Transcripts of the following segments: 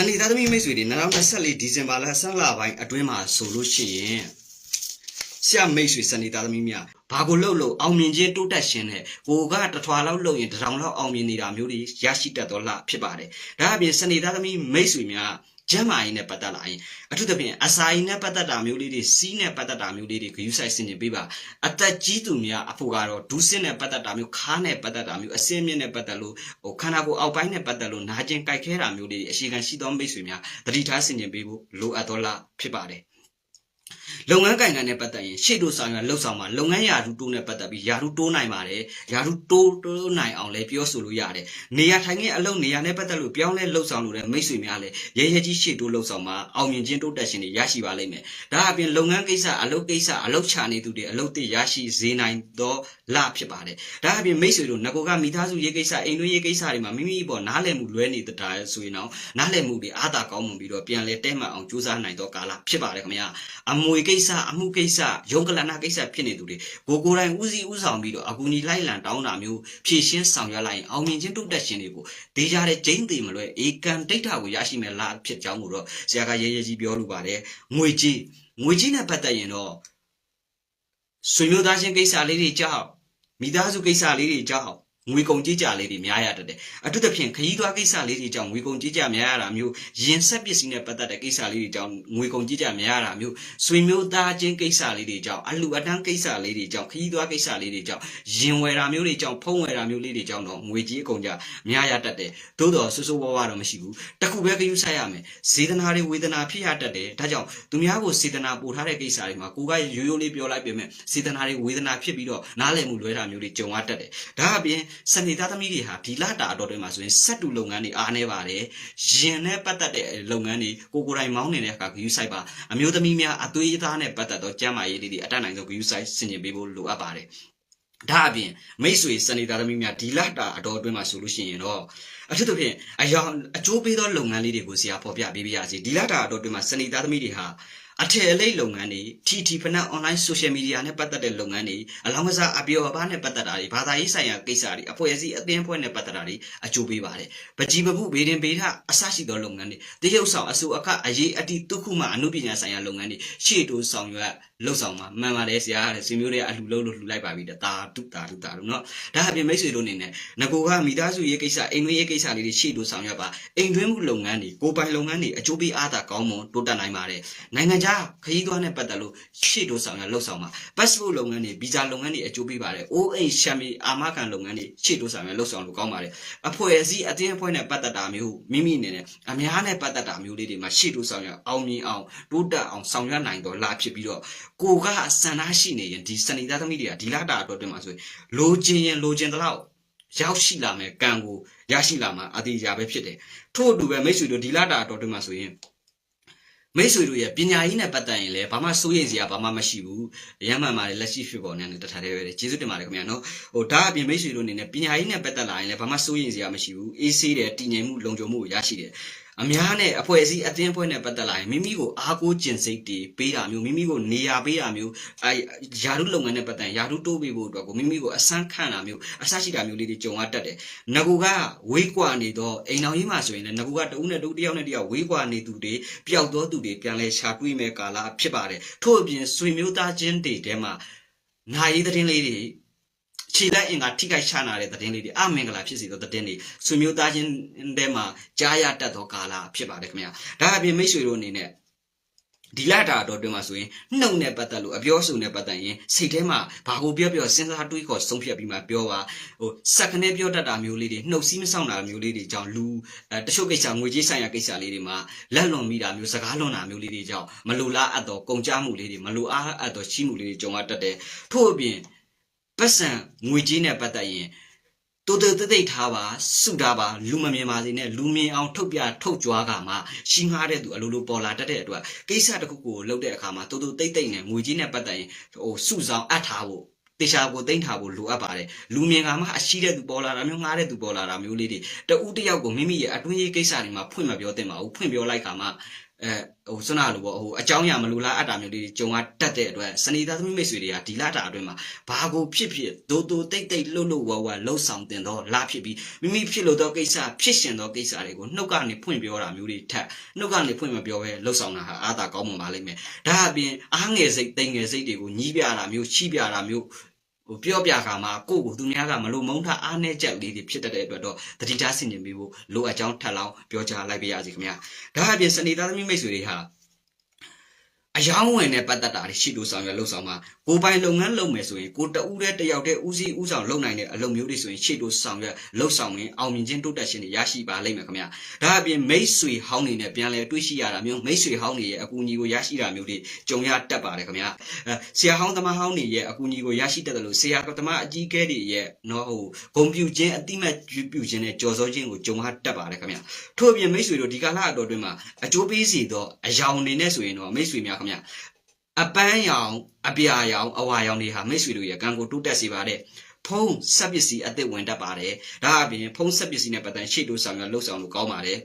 စနေသားသမီးမိတ်ဆွေတွေ2024ဒီဇင်ဘာလ17လပိုင်းအတွင်းမှာဆိုလို့ရှိရင်ဆရာမိတ်ဆွေစနေသားသမီးများဘာကိုလှုပ်လို့အောင်မြင်ခြင်းတိုးတက်ခြင်းနဲ့ကိုကတထွာလောက်လှုပ်ရင်တစ်ထောင်လောက်အောင်မြင်နေတာမျိုးတွေရရှိတတ်တော်လားဖြစ်ပါတယ်ဒါအပြင်စနေသားသမီးမိတ်ဆွေများ ကျမ်းမာရေးနဲ့ပတ်သက်လာရင်အထူးသဖြင့်အစာရင်နဲ့ပတ်သက်တာမျိုးလေးတွေစီးနဲ့ပတ်သက်တာမျိုးလေးတွေဂရုစိုက်ဆင်ခြင်ပေးပါအသက်ကြီးသူများအဖို့ကတော့ဒူးစင်းနဲ့ပတ်သက်တာမျိုးခါးနဲ့ပတ်သက်တာမျိုးအစင်းမြင့်နဲ့ပတ်သက်လို့ဟိုခန္ဓာကိုယ်အောက်ပိုင်းနဲ့ပတ်သက်လို့နာကျင်ကြိုက်ခဲတာမျိုးလေးတွေအရှိခံရှိသောမိတ်ဆွေများတတိထားဆင်ခြင်ပေးဖို့လိုအပ်တော်လားဖြစ်ပါတယ် လုပ်ငန်းကိုင်ကံနဲ့ပတ်သက်ရင်ရှေ့တို့ဆောင်ရလှုပ်ဆောင်မှာလုပ်ငန်းရာထူးတိုးနဲ့ပတ်သက်ပြီးရာထူးတိုးနိုင်ပါတယ်ရာထူးတိုးတိုးနိုင်အောင်လည်းပြောဆိုလို့ရတယ်နေရာထိုင်ခင်းအလုပ်နေရာနဲ့ပတ်သက်လို့ပြောင်းလဲလှုပ်ဆောင်လို့တဲ့မိတ်ဆွေများလည်းရဲရဲကြီးရှေ့တိုးလှုပ်ဆောင်မှာအောင်မြင်ခြင်းတိုးတက်ခြင်းတွေရရှိပါလိမ့်မယ်ဒါအပြင်လုပ်ငန်းကိစ္စအလုပ်ကိစ္စအလုပ်ချနေသူတွေအလုပ်တွေရရှိစေနိုင်သောလဖြစ်ပါတယ်ဒါအပြင်မိတ်ဆွေတို့ငကိုကမိသားစုရေးကိစ္စအိမ်တွင်းရေးကိစ္စတွေမှာမိမိပေါ်နားလည်မှုလွဲနေတာဆိုရင်တော့နားလည်မှုတွေအားသာကောင်းမှုပြီးတော့ပြန်လဲတဲမှန်အောင်ကြိုးစားနိုင်သောကာလဖြစ်ပါတယ်ခင်ဗျာအမွေကိစ္စအမှုကိစ္စရုံးကလနာကိစ္စဖြစ်နေသူတွေကိုကိုယ်တိုင်ဦးစီးဦးဆောင်ပြီးတော့အကူအညီလိုက်လံတောင်းတာမျိုးဖြည့်ရှင်းဆောင်ရွက်လိုက်ရင်အောင်မြင်ခြင်းတိုးတက်ခြင်းတွေကိုဒေကြတဲ့ဂျိန်းသေးမလွဲဧကန်ဒိဋ္ဌာကိုရရှိမယ်လားဖြစ်ကြောင်းကိုတော့ဆရာကရဲရဲကြီးပြောလိုပါတယ်ငွေကြီးငွေကြီးနဲ့ပတ်သက်ရင်တော့ဆွေမျိုးသားချင်းကိစ္စလေးတွေကြောက်မိသားစုကိစ္စလေးတွေကြောက် ငွေကုန်ကြေးကြလေးတွေများရတတ်တယ်အထူးသဖြင့်ခရီးသွားကိစ္စလေးတွေကြောင့်ငွေကုန်ကြေးကြများရတာမျိုးရင်ဆက်ပစ္စည်းနဲ့ပတ်သက်တဲ့ကိစ္စလေးတွေကြောင့်ငွေကုန်ကြေးကြများရတာမျိုးဆွေမျိုးသားချင်းကိစ္စလေးတွေကြောင့်အလူအတန်းကိစ္စလေးတွေကြောင့်ခရီးသွားကိစ္စလေးတွေကြောင့်ရင်ဝယ်တာမျိုးတွေကြောင့်ဖုံးဝယ်တာမျိုးလေးတွေကြောင့်တော့ငွေကြေးအကုန်ကြများရတတ်တယ်သို့တော်ဆူဆူဝါးဝါတော့မရှိဘူးတခုပဲဂရုစိုက်ရမယ်စေတနာတွေဝေဒနာဖြစ်ရတတ်တယ်ဒါကြောင့်သူများကိုစေတနာပို့ထားတဲ့ကိစ္စတွေမှာကိုကရိုးရိုးလေးပြောလိုက်ပြင်မဲ့စေတနာတွေဝေဒနာဖြစ်ပြီးတော့နားလည်မှုလွဲတာမျိုးတွေကြုံရတတ်တယ်ဒါအပြင်စနေသားသမီးတွေဟာဒီလတာအတော်တွင်မှာဆိုရင်စက်တူလုပ်ငန်းတွေအားနေပါတယ်ရင်နဲ့ပတ်သက်တဲ့လုပ်ငန်းတွေကိုကိုယ်တိုင်မောင်းနေတဲ့အခါဂရုစိုက်ပါအမျိုးသမီးများအသွေးအသားနဲ့ပတ်သက်သောကျန်းမာရေးလေးတွေအတတ်နိုင်ဆုံးဂရုစိုက်ဆင်ခြင်ပေးဖို့လိုအပ်ပါတယ်ဒါအပြင်မိတ်ဆွေစနေသားသမီးများဒီလတာအတော်အတွင်းမှာဆိုလို့ရှိရင်တော့အထူးသဖြင့်အယောင်အကျိုးပေးသောလုပ်ငန်းလေးတွေကိုဆရာဖော်ပြပေးပြရစီဒီလတာအတော်အတွင်းမှာစနေသားသမီးတွေဟာ အထည်အလိပ်လုပ်ငန်းတွေ TT ဖနက် online social media နဲ့ပတ်သက်တဲ့လုပ်ငန်းတွေအလောင်းကစားအပြောအပားနဲ့ပတ်သက်တာတွေဘာသာရေးဆိုင်ရာကိစ္စတွေအဖွဲ့အစည်းအသင်းအဖွဲ့နဲ့ပတ်သက်တာတွေအကျိုးပေးပါတယ်။ပကြီးပပုဗေဒင်ဗေဒအစရှိသောလုပ်ငန်းတွေတရုတ်ဆောင်အစိုးအခအရေးအတိတုခုမှအမှုပညာဆိုင်ရာလုပ်ငန်းတွေရှေ့တိုးဆောင်ရွက် လှုပ်ဆောင်မှာမှန်ပါတယ်ဆရာတဲ့ဆွေမျိုးတွေအလှလှုပ်လို့လှူလိုက်ပါပြီတဲ့တာတုတာတုတာတုเนาะဒါအပြင်မိတ်ဆွေတို့အနေနဲ့ငကိုကမိသားစုရေးကိစ္စအိမ်တွင်းရေးကိစ္စလေးတွေရှေ့တိုးဆောင်ရွက်ပါအိမ်တွင်းမှုလုပ်ငန်းတွေကိုပိုင်လုပ်ငန်းတွေအကျိုးပေးအားသာကောင်းမွန်တိုးတက်နိုင်ပါတယ်နိုင်ငံခြားခရီးသွားနဲ့ပတ်သက်လို့ရှေ့တိုးဆောင်ရွက်လှုပ်ဆောင်ပါ passport လုပ်ငန်းတွေဗီဇာလုပ်ငန်းတွေအကျိုးပေးပါတယ် OA ရှမ်မီအာမခံလုပ်ငန်းတွေရှေ့တိုးဆောင်ရွက်လှုပ်ဆောင်လို့ကောင်းပါတယ်အဖွဲ့အစည်းအသင်းအဖွဲ့နဲ့ပတ်သက်တာမျိုးမိမိအနေနဲ့အများနဲ့ပတ်သက်တာမျိုးလေးတွေမှာရှေ့တိုးဆောင်ရွက်အောင်မြင်အောင်တိုးတက်အောင်ဆောင်ရွက်နိုင်တော့လာဖြစ်ပြီးတော့ ကိုကဆန္ဒရှိနေရင်ဒီစနေသားသမီးတွေကဒီလာတာအတွက်တင်မှာဆိုရင်လိုချင်ရင်လိုချင်တဲ့လောက်ရောက်ရှိလာမယ်ကံကိုရရှိလာမှာအသေးအရာပဲဖြစ်တယ်ထို့အတူပဲမိတ်ဆွေတို့ဒီလာတာအတွက်တင်မှာဆိုရင်မိတ်ဆွေတို့ရဲ့ပညာရေးနဲ့ပတ်သက်ရင်လည်းဘာမှစိုးရိမ်စရာဘာမှမရှိဘူးရမ်းမှန်ပါတယ်လက်ရှိဖြစ်ပေါ်နေတဲ့တထားတဲ့ပဲကျေးဇူးတင်ပါတယ်ခင်ဗျာနော်ဟိုဒါအပြင်မိတ်ဆွေတို့အနေနဲ့ပညာရေးနဲ့ပတ်သက်လာရင်လည်းဘာမှစိုးရိမ်စရာမရှိဘူးအေးဆေးတယ်တည်ငြိမ်မှုလုံခြုံမှုကိုရရှိတယ် အများနဲ့အဖွဲ့အစည်းအသင်းအဖွဲ့နဲ့ပတ်သက်လာရင်မိမိကိုအားကိုးကျင့်စိတ်တွေပေးတာမျိုးမိမိကိုနေရာပေးတာမျိုးအဲယာရုလုပ်ငန်းနဲ့ပတ်သက်ယာရုတိုးပေးဖို့အတွက်ကိုမိမိကိုအဆန်းခံတာမျိုးအဆရှိတာမျိုးလေးတွေကြုံရတတ်တယ်။ငကူကဝေးကွာနေတော့အိမ်တော်ကြီးမှာဆိုရင်လည်းငကူကတဦးနဲ့တဦးတယောက်နဲ့တယောက်ဝေးကွာနေသူတွေပျောက်သောသူတွေပြန်လဲရှာတွေ့မဲ့ကာလဖြစ်ပါတယ်။ထို့အပြင်ဆွေမျိုးသားချင်းတွေထဲမှာနာရီသတင်းလေးတွေ ခြေလက်အင်ကထိခိုက်ချနာတဲ့သတင်းလေးတွေအမင်္ဂလာဖြစ်စေသောသတင်းတွေဆွေမျိုးသားချင်းတဲမှာကြားရတတ်သောကာလဖြစ်ပါတယ်ခင်ဗျာဒါအပြင်မိတ်ဆွေတို့အနေနဲ့ဒီလာတာတော့တွင်မှာဆိုရင်နှုတ်နဲ့ပတ်သက်လို့အပြောဆိုနဲ့ပတ်သက်ရင်စိတ်ထဲမှာဘာကိုပြောပြောစဉ်းစားတွေးခေါ်ဆုံးဖြတ်ပြီးမှပြောပါဟိုစက်ကနေပြောတတ်တာမျိုးလေးတွေနှုတ်စည်းမဆောင်တာမျိုးလေးတွေကြောင့်လူအဲတချို့ကိစ္စငွေကြေးဆိုင်ရာကိစ္စလေးတွေမှာလက်လွန်မိတာမျိုးစကားလွန်တာမျိုးလေးတွေကြောင့်မလိုလားအပ်တော့ကုန်ကြမှုလေးတွေမလိုအားအပ်တော့ရှိမှုလေးတွေကြုံရတတ်တယ်ထို့အပြင် ပတ်စံငွေကြေးနဲ့ပတ်သက်ရင်တိုးတိုးတိတ်တိတ်ထားပါစုထားပါလူမမြင်ပါစေနဲ့လူမြင်အောင်ထုတ်ပြထုတ်ကြွားကမှရှင်းကားတဲ့သူအလိုလိုပေါ်လာတတ်တဲ့အတွက်ကိစ္စတစ်ခုကိုလုပ်တဲ့အခါမှာတိုးတိုးတိတ်တိတ်နဲ့ငွေကြေးနဲ့ပတ်သက်ရင်ဟိုစုဆောင်အပ်ထားဖို့တေချာကိုတိမ့်ထားဖို့လိုအပ်ပါတယ်လူမြင်ကမှအရှိတဲ့သူပေါ်လာတာမျိုးငားတဲ့သူပေါ်လာတာမျိုးလေးတွေတဦးတယောက်ကိုမိမိရဲ့အတွင်းရေးကိစ္စတွေမှာဖွင့်မပြောသင့်ပါဘူးဖွင့်ပြောလိုက်ခါမှ အဲဟိုစွနာလိုပေါ့ဟိုအကြောင်းအရာမလိုလားအပ်တာမျိုးတွေကြုံရတတ်တဲ့အတွက်စနေသားသမီးမိတ်ဆွေတွေကဒီလတာအတွင်းမှာဘာကိုဖြစ်ဖြစ်ဒိုဒိုတိတ်တိတ်လှုပ်လှုပ်ဝါဝါလှုပ်ဆောင်တင်တော့လာဖြစ်ပြီးမိမိဖြစ်လို့သောကိစ္စဖြစ်ရှင်သောကိစ္စတွေကိုနှုတ်ကနေဖွင့်ပြောတာမျိုးတွေထက်နှုတ်ကနေဖွင့်မပြောဘဲလှုပ်ဆောင်တာဟာအာသာကောင်းမှပါလိမ့်မယ်ဒါအပြင်အားငယ်စိတ်တိမ်ငယ်စိတ်တွေကိုညီးပြတာမျိုးချီးပြတာမျိုး ဟိုပြောပြခါမှာကိုယ့်ကိုသူများကမလို့မုန်းထားအားနဲ့ချက်လေးတွေဖြစ်တတ်တဲ့အတွက်တော့တတိထားဆင်ခြင်ပြီးဖို့လိုအပ်ကြောင်းထပ်လောင်းပြောကြားလိုက်ပါရစေခင်ဗျာဒါအပြင်စနေသားသမီးမိတ်ဆွေတွေဟာ အယောင်းဝင်နဲ့ပတ်သက်တာတွေရှိလို့ဆောင်ရလှုပ်ဆောင်မှာကိုယ်ပိုင်လုပ်ငန်းလုပ်မယ်ဆိုရင်ကိုတအူးတဲ့တယောက်တည်းဦးစီးဦးဆောင်လုပ်နိုင်တဲ့အလုပ်မျိုးတွေဆိုရင်ရှေ့လို့ဆောင်ရလှုပ်ဆောင်ရင်အောင်မြင်ခြင်းတိုးတက်ခြင်းတွေရရှိပါလိမ့်မယ်ခင်ဗျာဒါအပြင်မိတ်ဆွေဟောင်းနေနဲ့ပြန်လဲတွေးရှိရတာမျိုးမိတ်ဆွေဟောင်းနေရဲ့အကူအညီကိုရရှိတာမျိုးတွေကြုံရတတ်ပါတယ်ခင်ဗျာအဲဆရာဟောင်းသမားဟောင်းတွေရဲ့အကူအညီကိုရရှိတတ်တယ်လို့ဆရာသမားအကြီးအကဲတွေရဲ့နော်ဟိုဂုံပြူခြင်းအတိမတ်ပြုခြင်းနဲ့ကြော်စောခြင်းကိုကြုံရတတ်ပါတယ်ခင်ဗျထို့အပြင်မိတ်ဆွေတို့ဒီကာလအတော်အတွင်းမှာအကျိုးပေးစီသောအယောင်နေနဲ့ဆိုရင်တော့မိတ်ဆွေများခင်ဗျအပန်းရောင်အပြာရောင်အဝါရောင်တွေဟာမိတ်ဆွေတို့ရဲ့ကံကိုတိုးတက်စေပါတယ်ဖုံးဆက်ပစ္စည်းအသစ်ဝင်တတ်ပါတယ်ဒါအပြင်ဖုံးဆက်ပစ္စည်းနဲ့ပတ်သက်ရှေ့တို့ဆောင်ရလှုပ်ဆောင်လို့ကောင်းပါတယ်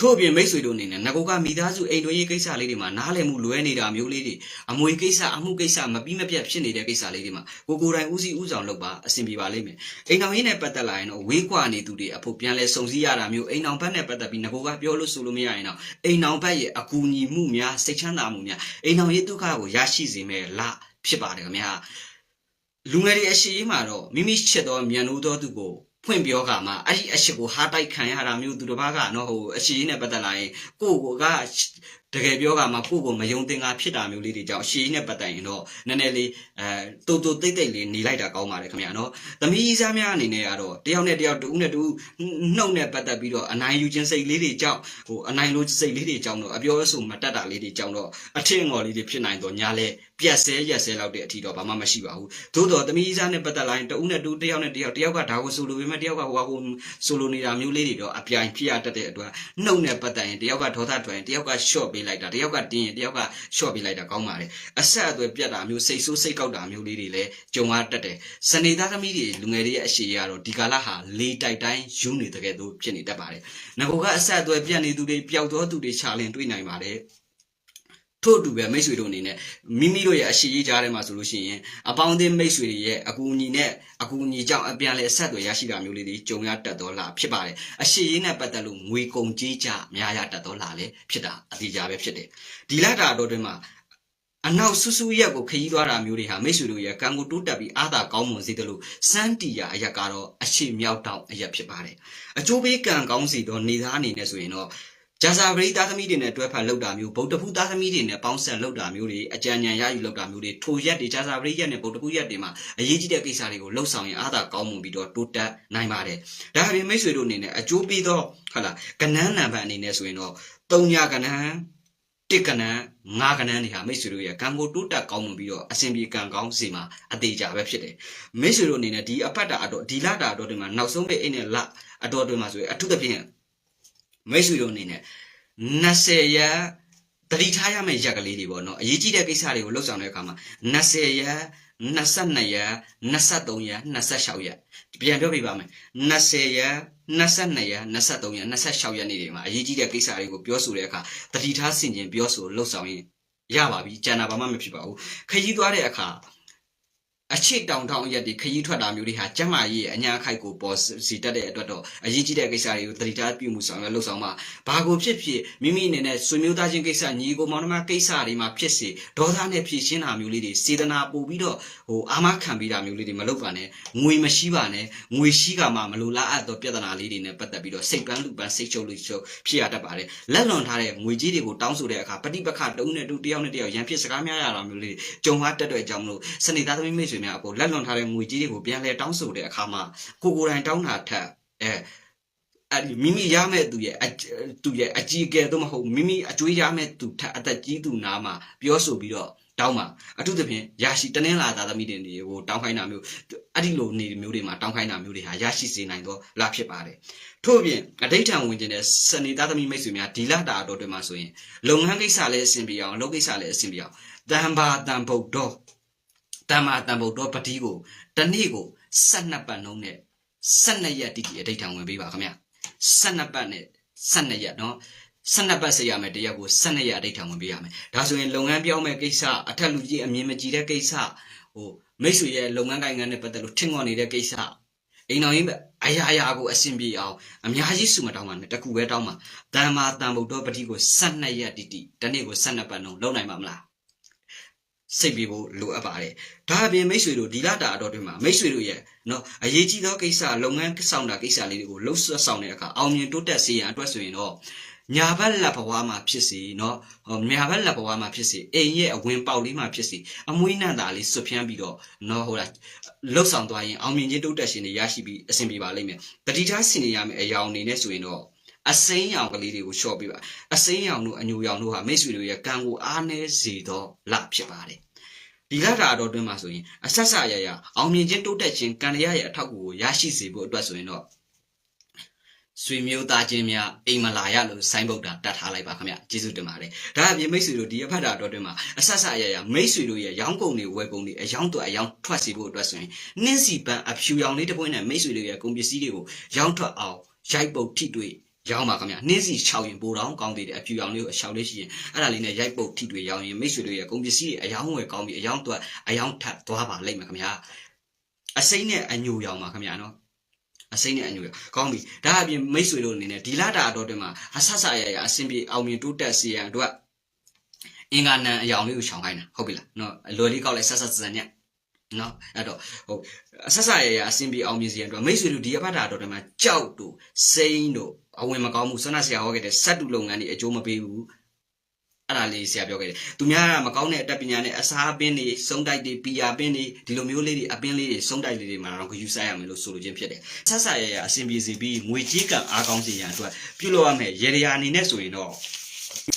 ထို့အပြင်မိတ်ဆွေတို့အနေနဲ့ငကိုကမိသားစုအိမ်တွင်းရေးကိစ္စလေးတွေမှာနားလည်မှုလွဲနေတာမျိုးလေးတွေအမွေကိစ္စအမှုကိစ္စမပြီးမပြတ်ဖြစ်နေတဲ့ကိစ္စလေးတွေမှာကိုကိုယ်တိုင်ဦးစီးဦးဆောင်လုပ်ပါအဆင်ပြေပါလိမ့်မယ်အိမ်တော်ရေးနဲ့ပတ်သက်လာရင်တော့ဝေးကွာနေသူတွေအဖို့ပြန်လဲစုံစည်းရတာမျိုးအိမ်တော်ဘက်နဲ့ပတ်သက်ပြီးငကိုကပြောလို့ဆိုလို့မရရင်တော့အိမ်တော်ဘက်ရဲ့အကူအညီမှုများစိတ်ချမ်းသာမှုများအိမ်တော်ရေးဒုက္ခကိုရရှိစေမယ်လားဖြစ်ပါတယ်ခင်ဗျာလူငယ်တွေအရှိရေးမှာတော့မိမိချစ်တော်မြန်လို့တော်သူကို ဖွင့်ပြောခါမှာအဲ့ဒီအရှိကိုဟာတိုက်ခံရတာမျိုးသူတစ်ပါးကနော်ဟိုအရှိနဲ့ပတ်သက်လာရင်ကိုယ့်ကိုက တကယ်ပြောခါမှာကိုယ့်ကိုမယုံသင်္ကာဖြစ်တာမျိုးလေးတွေကြောင့်အရှိနဲ့ပတ်သက်ရင်တော့နည်းနည်းလေးအဲတူတူတိတ်တိတ်လေးနေလိုက်တာကောင်းပါတယ်ခင်ဗျာနော်သမီးစားများအနေနဲ့ကတော့တယောက်နဲ့တယောက်တူနဲ့တူနှုတ်နဲ့ပတ်သက်ပြီးတော့အနိုင်ယူခြင်းစိတ်လေးတွေကြောင့်ဟိုအနိုင်လိုစိတ်လေးတွေကြောင့်တော့အပြောအဆိုမတက်တာလေးတွေကြောင့်တော့အထင်ငေါ်လေးတွေဖြစ်နိုင်တော့ညာလဲပြက်ဆဲရက်ဆဲလောက်တဲ့အထီတော့ဘာမှမရှိပါဘူးသို့တော့သမီးစားနဲ့ပတ်သက်လာရင်တူနဲ့တူတယောက်နဲ့တယောက်တယောက်ကဒါကိုဆိုလိုပေမဲ့တယောက်ကဟိုကဟိုဆိုလိုနေတာမျိုးလေးတွေတော့အပြိုင်ဖြစ်ရတတ်တဲ့အတွက်နှုတ်နဲ့ပတ်သက်ရင်တယောက်ကဒေါသထွက်ရင်တယောက်ကရှော့ပေးလိုက်တာတယောက်ကတင်းရင်တယောက်ကရှော့ပေးလိုက်တာကောင်းပါတယ်အဆက်အသွယ်ပြတ်တာမျိုးစိတ်ဆိုးစိတ်ကောက်တာမျိုးလေးတွေလည်းကြုံရတတ်တယ်စနေသားသမီးတွေလူငယ်တွေရဲ့အရှိရကတော့ဒီကာလဟာလေတိုက်တိုင်းယူနေတကယ်တော့ဖြစ်နေတတ်ပါတယ်ငါကအဆက်အသွယ်ပြတ်နေသူတွေပျောက်သောသူတွေခြာလင်တွေ့နိုင်ပါတယ် ထို့အတူပဲမိတ်ဆွေတို့အနေနဲ့မိမိတို့ရဲ့အရှိရေးကြားထဲမှာဆိုလို့ရှိရင်အပေါင်းအသင်းမိတ်ဆွေတွေရဲ့အကူအညီနဲ့အကူအညီကြောင့်အပြန်လဲဆက်သွယ်ရရှိတာမျိုးလေးတွေကြုံရတတ်တော့လာဖြစ်ပါတယ်အရှိရေးနဲ့ပတ်သက်လို့ငွေကုန်ကြေးကြများရတတ်တော့လာလေဖြစ်တာအတိအကျပဲဖြစ်တယ်ဒီလက်တာတော့တွင်မှာအနောက်ဆူဆူရက်ကိုခရီးသွားတာမျိုးတွေဟာမိတ်ဆွေတို့ရဲ့ကံကိုတိုးတက်ပြီးအားသာကောင်းမွန်စေတယ်လို့စမ်းတီယာအရက်ကတော့အရှိမြောက်တောင်အရက်ဖြစ်ပါတယ်အကျိုးပေးကံကောင်းစီတော့နေသားအနေနဲ့ဆိုရင်တော့ ဂျာဇာပရိသားသမီးတွေနဲ့တွဲဖက်လောက်တာမျိုးဗုဒ္ဓဖူးသားသမီးတွေနဲ့ပေါင်းဆက်လောက်တာမျိုးတွေအကြံဉာဏ်ရယူလောက်တာမျိုးတွေထိုရက်တွေဂျာဇာပရိရက်နဲ့ဗုဒ္ဓဖူးရက်တွေမှာအရေးကြီးတဲ့ကိစ္စတွေကိုလှုပ်ဆောင်ရင်အားသာကောင်းမွန်ပြီးတော့တိုးတက်နိုင်ပါတယ်ဒါအပြင်မိတ်ဆွေတို့အနေနဲ့အကျိုးပေးသောဟုတ်လားကနန်းနံပါတ်အနေနဲ့ဆိုရင်တော့တုံညာကနန်းတစ်ကနန်းငါးကနန်းတွေဟာမိတ်ဆွေတို့ရဲ့ကံကိုတိုးတက်ကောင်းမွန်ပြီးတော့အစဉ်ပြေကံကောင်းစီမှာအသေးကြပဲဖြစ်တယ်မိတ်ဆွေတို့အနေနဲ့ဒီအပတ်တာအတော့ဒီလတာအတော့ဒီမှာနောက်ဆုံးပိတ်အိတ်နဲ့လအတော့တွေမှာဆိုရင်အထူးသဖြင့် မိတ်ဆွေတို့အနေနဲ့20ရက်တတိထားရမယ့်ရက်ကလေးတွေပေါ့နော်အရေးကြီးတဲ့ကိစ္စတွေကိုလှုပ်ဆောင်တဲ့အခါမှာ20ရက်22ရက်23ရက်26ရက်ပြန်ပြောပြပါမယ်20ရက်22ရက်23ရက်26ရက်နေ့တွေမှာအရေးကြီးတဲ့ကိစ္စတွေကိုပြောဆိုတဲ့အခါတတိထားဆင်ခြင်ပြောဆိုလှုပ်ဆောင်ရင်ရပါပြီကျန်တာဘာမှမဖြစ်ပါဘူးခရီးသွားတဲ့အခါ အချစ်တောင်ထောင်ရက်တွေခရီးထွက်တာမျိုးတွေဟာကျမ်းမာရေးအညာအခိုက်ကိုပေါ်စီတတ်တဲ့အတွက်တော့အရေးကြီးတဲ့ကိစ္စတွေကိုတတိထားပြုမှုဆောင်ရွက်လှုပ်ဆောင်မှာဘာကိုဖြစ်ဖြစ်မိမိအနေနဲ့ဆွေမျိုးသားချင်းကိစ္စညီကိုမောင်နှမကိစ္စတွေမှာဖြစ်စေဒေါသနဲ့ဖြည့်ရှင်းတာမျိုးလေးတွေစေတနာပို့ပြီးတော့ဟိုအာမခံပြီးတာမျိုးလေးတွေမလုပ်ပါနဲ့ငွေမရှိပါနဲ့ငွေရှိကမှမလိုလားအပ်သောပြဿနာလေးတွေနဲ့ပတ်သက်ပြီးတော့စိတ်ပန်းလူပန်းစိတ်ချုပ်လို့ချုပ်ဖြစ်ရတတ်ပါတယ်လက်လွန်ထားတဲ့ငွေကြီးတွေကိုတောင်းဆိုတဲ့အခါပฏิပက္ခတုံးနဲ့တူတယောက်နဲ့တယောက်ရန်ဖြစ်စကားများရတာမျိုးလေးကြုံရတတ်တဲ့အကြောင်းမလို့စနေသားသမီးမိတ်ဆွေများအကိုလက်လွန်ထားတဲ့ငွေကြီးတွေကိုပြန်လဲတောင်းဆိုတဲ့အခါမှာကိုကိုယ်တိုင်တောင်းတာထက်အဲအဲ့ဒီမိမိရမဲ့သူရဲ့အသူရဲ့အကြီးအကဲတော့မဟုတ်မိမိအကျွေးရမဲ့သူထက်အသက်ကြီးသူနာမှာပြောဆိုပြီးတော့တောင်းပါအထူးသဖြင့်ရရှိတနင်္လာသားသမီးတွေကိုတောင်းခိုင်းတာမျိုးအဲ့ဒီလိုနေမျိုးတွေမှာတောင်းခိုင်းတာမျိုးတွေဟာရရှိစေနိုင်တော့လာဖြစ်ပါတယ်ထို့အပြင်အဋိဋ္ဌံဝင်ခြင်းတဲ့စနေသားသမီးမိတ်ဆွေများဒီလတာတော်တွေမှာဆိုရင်လုပ်ငန်းကိစ္စလည်းအဆင်ပြေအောင်လုပ်ကိစ္စလည်းအဆင်ပြေအောင်တန်ပါတန်ပုတ် တမ္မာတမ္ပုတ်တော်ပတိကိုတနေ့ကို12ပတ်နှုံးနဲ့12ရက်တိတိအဋိဌံဝင်ပေးပါခင်ဗျ12ပတ်နဲ့12ရက်နော်12ပတ်စေရမယ်တရက်ကို12ရက်အဋိဌံဝင်ပေးရမယ်ဒါဆိုရင်လုပ်ငန်းပြောင်းမဲ့ကိစ္စအထက်လူကြီးအမြင်မကြည်တဲ့ကိစ္စဟိုမိတ်ဆွေရဲ့လုပ်ငန်းကိုင်ငန်းနဲ့ပတ်သက်လို့ထင်ငေါ်နေတဲ့ကိစ္စအိမ်တော်ကြီးအရာရာကိုအဆင်ပြေအောင်အများကြီးစုမတောင်းပါနဲ့တကူပဲတောင်းပါတန်မာတန်ဘုတ်တော်ပတိကို12ရက်တိတိတနေ့ကို12ပတ်လုံးလုံနိုင်ပါမလား စိတ်ပေးဖို့လိုအပ်ပါတယ်။ဒါအပြင်မိတ်ဆွေတို့ဒီလတာအတော်တွင်မှာမိတ်ဆွေတို့ရဲ့နော်အရေးကြီးသောကိစ္စလုပ်ငန်းဆောင်တာကိစ္စလေးတွေကိုလှုပ်ဆွဆောင်တဲ့အခါအောင်မြင်တိုးတက်စေရန်အတွက်ဆိုရင်တော့ညာဘက်လက်ဘဝမှာဖြစ်စီနော်ညာဘက်လက်ဘဝမှာဖြစ်စီအိမ်ရဲ့အဝင်ပေါက်လေးမှာဖြစ်စီအမွှေးနှံတာလေးစွတ်ဖြန်းပြီးတော့နော်ဟိုလားလှုပ်ဆောင်သွားရင်အောင်မြင်ခြင်းတိုးတက်ခြင်းတွေရရှိပြီးအဆင်ပြေပါလိမ့်မယ်။တတိထားဆင်နေရမယ့်အရာအနေနဲ့ဆိုရင်တော့ အစိမ်းရောင်ကလေးတွေကိုရှော့ပြပါအစိမ်းရောင်တို့အညူရောင်တို့ဟာမိတ်ဆွေတို့ရဲ့ကံကိုအားနည်းစေတော့လဖြစ်ပါတယ်ဒီလတာတော်တွင်းမှာဆိုရင်အဆက်ဆက်ရရအောင်မြင်ခြင်းတိုးတက်ခြင်းကံရရဲ့အထောက်အကူကိုရရှိစေဖို့အတွက်ဆိုရင်တော့ဆွေမျိုးသားချင်းများအိမ်မလာရလို့ဆိုင်းဘုတ်တာတတ်ထားလိုက်ပါခင်ဗျကျေးဇူးတင်ပါတယ်ဒါအပြင်မိတ်ဆွေတို့ဒီအဖတ်တာတော့တွင်မှာအဆက်ဆက်အရရမိတ်ဆွေတို့ရဲ့ရောင်းကုန်တွေဝယ်ကုန်တွေအယောင်းတော့အယောင်းထွက်စီဖို့အတွက်ဆိုရင်နှင်းစီပန်းအဖြူရောင်လေးတစ်ပွင့်နဲ့မိတ်ဆွေတို့ရဲ့ကုန်ပစ္စည်းတွေကိုရောင်းထွက်အောင်ရိုက်ပုတ်ထိတွေ့ ရောင်းပါခင်ဗျနှင်းစီ6ရင်ပိုတောင်ကောင်းသေးတယ်အဖြူရောင်လေးကိုအရှောက်လေးရှိရင်အဲ့ဒါလေးနဲ့ရိုက်ပုတ်ထိတွေ့ရောင်းရင်မိတ်ဆွေတို့ရဲ့ကုန်ပစ္စည်းတွေအယောင်းဝယ်ကောင်းပြီးအယောင်းတော့အယောင်းထပ်သွားပါလိမ့်မယ်ခင်ဗျအစိမ့်နဲ့အညူရောင်ပါခင်ဗျနော်အစိမ့်နဲ့အညူရကောင်းပြီဒါအပြင်မိတ်ဆွေတို့အနေနဲ့ဒီလာတာအတော်တွင်မှာအဆဆရရအဆင်ပြေအောင်မြင်တိုးတက်စေရန်အတွက်အင်္ဂါနံအယောင်လေးကိုရှောင်ခိုင်းတာဟုတ်ပြီလားနော်အလွယ်လေးကောက်လိုက်ဆက်ဆက်စံညက် နော်အဲ့တော့ဟုတ်အဆဆရရအဆင်ပြေအောင်မြင်စေရန်အတွက်မိတ်ဆွေတို့ဒီအဖတ်တာအတော်တွင်မှာကြောက်တို့စိမ့်တို့အဝင်မကောင်းမှုဆွမ်းနာဆရာဟောခဲ့တဲ့စက်တူလုပ်ငန်းတွေအကျိုးမပေးဘူးအဲ့ဒါလေးဆရာပြောခဲ့တယ်သူများကမကောင်းတဲ့အတတ်ပညာနဲ့အစားအပင်းတွေစုံတိုက်တွေပီယာပင်းတွေဒီလိုမျိုးလေးတွေအပင်းလေးတွေစုံတိုက်လေးတွေမှာတော့ဂယူဆိုင်ရမယ်လို့ဆိုလိုခြင်းဖြစ်တယ်ဆက်ဆရရအဆင်ပြေစေပြီးငွေကြီးကံအားကောင်းစေရန်အတွက်ပြုလုပ်ရမယ်ရေရာအနေနဲ့ဆိုရင်တော့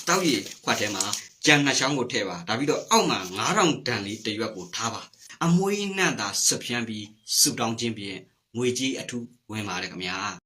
တောက်ရည်ခွက်ထဲမှာကြံနှစ်ချောင်းကိုထည့်ပါဒါပြီးတော့အောက်မှာ9000တန်လေးတစ်ရွက်ကိုထားပါ အမွှေးနှံ့တာဆွဖြန်းပြီးဆူတောင်းခြင်းဖြင့်ငွေကြီးအထုဝင်ပါတယ်ခင်ဗျာ